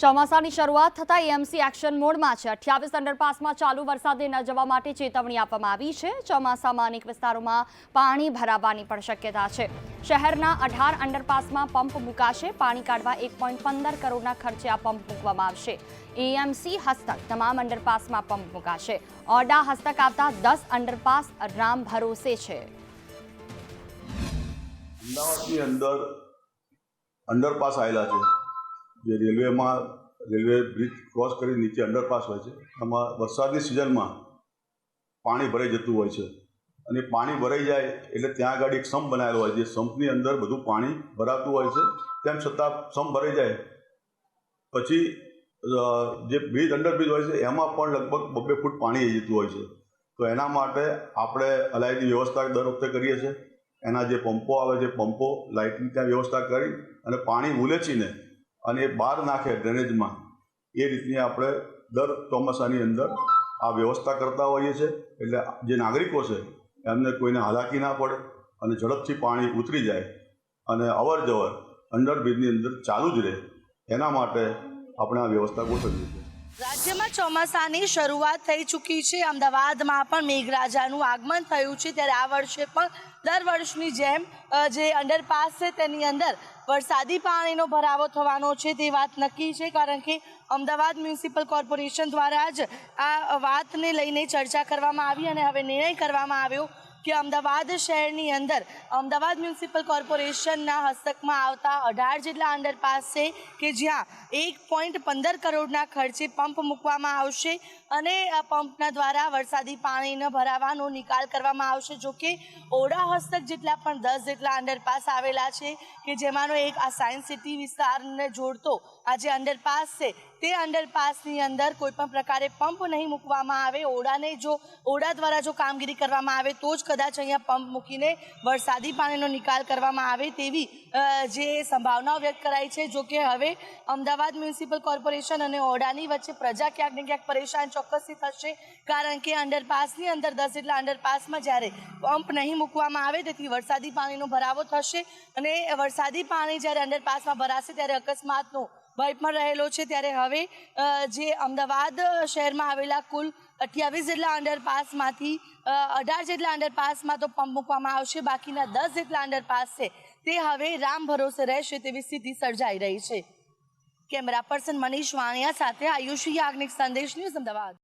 ચોમાસાની શરૂઆત થતાં એએમસી એક્શન મોડમાં છે. અઠ્યાવીસ અંડરપાસમાં ચાલુ વરસાદે ન જવા માટે ચેતવણી આપવામાં આવી છે. ચોમાસામાં અનેક વિસ્તારોમાં પાણી ભરાવાની પણ શક્યતા છે. શહેરના અઢાર અંડરપાસમાં પંપ મુકાશે. પાણી કાઢવા એક કરોડના ખર્ચે આ પંપ મૂકવામાં આવશે. એએમસી હસ્તક તમામ અંડરપાસમાં પંપ મુકાશે. ઓરડા હસ્તક આવતા દસ અંડરપાસ રામ ભરોસે છે. અંડરપાસ આવેલા છે. જે રેલવેમાં, રેલવે બ્રિજ ક્રોસ કરી નીચે અંડરપાસ હોય છે એમાં વરસાદની સિઝનમાં પાણી ભરાઈ જતું હોય છે. અને પાણી ભરાઈ જાય એટલે ત્યાં આગળ એક સંપ બનાવેલો હોય છે. સંપની અંદર બધું પાણી ભરાતું હોય છે. તેમ છતાં સંપ ભરાઈ જાય. પછી જે બ્રિજ, અંડરબ્રિજ હોય છે, એમાં પણ લગભગ બબ્બે ફૂટ પાણી આવી જતું હોય છે. તો એના માટે આપણે અલાયદી વ્યવસ્થા દર વખતે કરીએ છીએ. એના જે પંપો આવે છે, પંપો લાઇટની ત્યાં વ્યવસ્થા કરી અને પાણી ઉલેચીને અને એ બહાર નાખે ડ્રેનેજમાં. એ રીતની આપણે દર ચોમાસાની અંદર આ વ્યવસ્થા કરતા હોઈએ છીએ. એટલે જે નાગરિકો છે, એમને કોઈને હાલાકી ના પડે અને ઝડપથી પાણી ઉતરી જાય અને અવર જવર અંડરબ્રિજની અંદર ચાલુ જ રહે. એના માટે આપણે આ વ્યવસ્થા ગોઠવીએ. રાજ્યમાં ચોમાસાની શરૂઆત થઈ ચૂકી છે. અમદાવાદમાં પણ મેઘરાજાનું આગમન થયું છે. ત્યારે આ વર્ષે પણ દર વર્ષની જેમ જે અંડરપાસ છે તેની અંદર વરસાદી પાણીનો ભરાવો થવાનો છે. તે વાત નક્કી છે કારણ કે અમદાવાદ મ્યુનિસિપલ કોર્પોરેશન દ્વારા જ આ વાતને લઈને ચર્ચા કરવામાં આવી અને હવે નિર્ણય કરવામાં આવ્યો કે અમદાવાદ શહેરની અંદર અમદાવાદ મ્યુનિસિપલ કોર્પોરેશનના હસ્તકમાં આવતા અઢાર જેટલા અંડરપાસ છે કે જ્યાં એક પોઈન્ટ પંદર કરોડના ખર્ચે પંપ મૂકવામાં આવશે અને આ પંપના દ્વારા વરસાદી પાણીને ભરાવાનો નિકાલ કરવામાં આવશે. જો કે ઓડા હસ્તક જેટલા પણ દસ જેટલા અંડરપાસ આવેલા છે કે જેમાંનો એક આ સાયન્સ સિટી વિસ્તારને જોડતો આ જે અંડરપાસ છે તે અંડરપાસની અંદર કોઈ પણ પ્રકારે પંપ નહીં મૂકવામાં આવે. ઓડાને જો ઓડા દ્વારા જો કામગીરી કરવામાં આવે, તો જ કદાચ અહીંયા પંપ મૂકીને વરસાદી પાણીનો નિકાલ કરવામાં આવે તેવી જે સંભાવનાઓ વ્યક્ત કરાઈ છે. જો કે હવે અમદાવાદ મ્યુનિસિપલ કોર્પોરેશન અને ઓડાની વચ્ચે પ્રજા ક્યાંક ને ક્યાંક પરેશાન ચોક્કસથી થશે. કારણ કે અંડરપાસની અંદર દસ જેટલા અંડરપાસમાં જ્યારે પંપ નહીં મૂકવામાં આવે, તેથી વરસાદી પાણીનો ભરાવો થશે. અને વરસાદી પાણી જ્યારે અંડરપાસમાં ભરાશે, ત્યારે અકસ્માતનો ભય પણ રહેલો છે ત્યારે હવે જે અમદાવાદ શહેરમાં આવેલા કુલ અઠ્યાવીસ જેટલા અંડરપાસમાંથી અઢાર જેટલા અંડરપાસમાં તો પંપ મૂકવામાં આવશે, બાકીના દસ જેટલા અંડરપાસ છે, તે હવે રામ ભરોસે રહેશે તેવી સ્થિતિ સર્જાઈ રહી છે. કેમેરા પર્સન મનીષ વાણિયા સાથે આયુષી યાજ્ઞિક સંદેશ ન્યૂઝ અમદાવાદ.